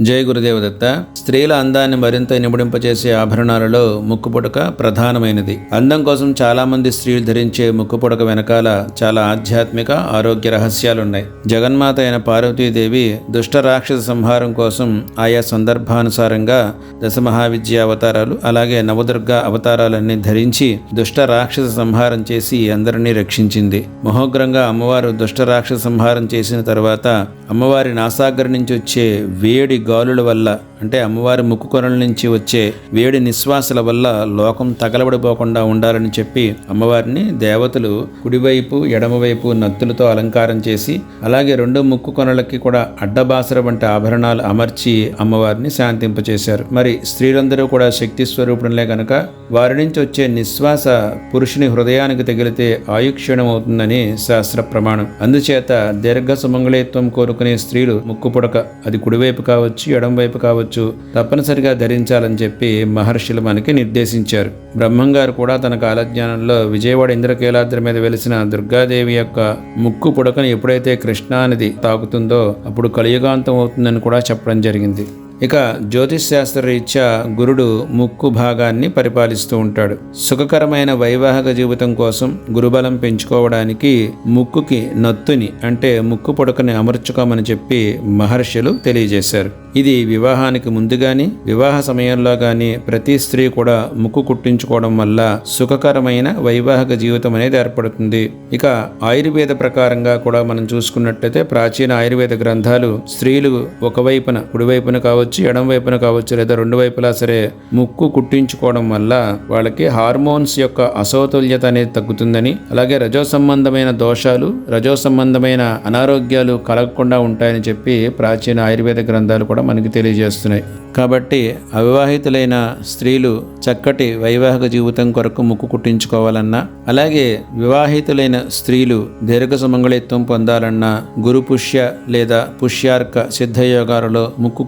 జయ గురుదేవదత్త. స్త్రీల అందాన్ని మరింత నిబడింపచేసే ఆభరణాలలో ముక్కుపుడక ప్రధానమైనది. అందం కోసం చాలామంది స్త్రీలు ధరించే ముక్కుపుడక వెనకాల చాలా ఆధ్యాత్మిక ఆరోగ్య రహస్యాలున్నాయి. జగన్మాత అయిన పార్వతీదేవి దుష్ట రాక్షస సంహారం కోసం ఆయా సందర్భానుసారంగా దశమహావిద్య అవతారాలు అలాగే నవదుర్గ అవతారాలన్నీ ధరించి దుష్ట రాక్షస సంహారం చేసి అందరినీ రక్షించింది. మహోగ్రంగా అమ్మవారు దుష్ట రాక్షస సంహారం చేసిన తర్వాత అమ్మవారి నాసాగర్ నుంచి వచ్చే వేడి గాలుల వల్ల అంటే అమ్మవారి ముక్కు కొనల నుంచి వచ్చే వేడి నిశ్వాసల వల్ల లోకం తగలబడిపోకుండా ఉండాలని చెప్పి అమ్మవారిని దేవతలు కుడివైపు ఎడమవైపు నత్తులతో అలంకారం చేసి అలాగే రెండు ముక్కు కొనలకి కూడా అడ్డబాసర వంటి ఆభరణాలు అమర్చి అమ్మవారిని శాంతింపచేశారు. మరి స్త్రీలందరూ కూడా శక్తి స్వరూపుడులే కనుక వారి నుంచి వచ్చే నిశ్వాస పురుషుని హృదయానికి తగిలితే ఆయుక్షీణం అవుతుందని శాస్త్ర ప్రమాణం. అందుచేత దీర్ఘ సుమంగళిత్వం కోరుకునే స్త్రీలు ముక్కు పుడక అది కుడివైపు కావచ్చు ఎడంవైపు కావచ్చు తప్పనిసరిగా ధరించాలని చెప్పి మహర్షులు మనకి నిర్దేశించారు. బ్రహ్మంగారు కూడా తన కాలజ్ఞానంలో విజయవాడ ఇంద్రకీలాద్రి మీద వెలిసిన దుర్గాదేవి యొక్క ముక్కు పుడకను ఎప్పుడైతే కృష్ణానది తాకుతుందో అప్పుడు కలియుగాంతం అవుతుందని కూడా చెప్పడం జరిగింది. ఇక జ్యోతిష్ శాస్త్ర రీత్యా గురుడు ముక్కు భాగాన్ని పరిపాలిస్తూ ఉంటాడు. సుఖకరమైన వైవాహిక జీవితం కోసం గురుబలం పెంచుకోవడానికి ముక్కుకి నత్తుని అంటే ముక్కు పొడకని అమర్చుకోమని చెప్పి మహర్షులు తెలియజేశారు. ఇది వివాహానికి ముందు గాని వివాహ సమయంలో గాని ప్రతి స్త్రీ కూడా ముక్కు కుట్టించుకోవడం వల్ల సుఖకరమైన వైవాహిక జీవితం అనేది ఏర్పడుతుంది. ఇక ఆయుర్వేద ప్రకారంగా కూడా మనం చూసుకున్నట్టయితే ప్రాచీన ఆయుర్వేద గ్రంథాలు స్త్రీలు ఒకవైపున కుడివైపున కావచ్చు ఎడం వైపున కావచ్చు లేదా రెండు వైపులా సరే ముక్కు కుట్టించుకోవడం వల్ల వాళ్ళకి హార్మోన్స్ యొక్క అసౌతుల్యత అనేది తగ్గుతుందని అలాగే రజో సంబంధమైన దోషాలు రజో సంబంధమైన అనారోగ్యాలు కలగకుండా ఉంటాయని చెప్పి ప్రాచీన ఆయుర్వేద గ్రంథాలు కూడా మనకి తెలియజేస్తున్నాయి. కాబట్టి అవివాహితులైన స్త్రీలు చక్కటి వైవాహిక జీవితం కొరకు ముక్కు కుట్టించుకోవాలన్నా అలాగే వివాహితులైన స్త్రీలు దీర్ఘ సుమంగళిత్వం పొందాలన్నా గురు పుష్య లేదా పుష్యార్క సిద్ధయోగాలలో ముక్కు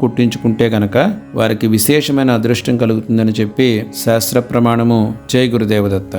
కుట్టించుకుంటే గనక వారికి విశేషమైన అదృష్టం కలుగుతుందని చెప్పి శాస్త్ర ప్రమాణము జై గురుదేవదత్త.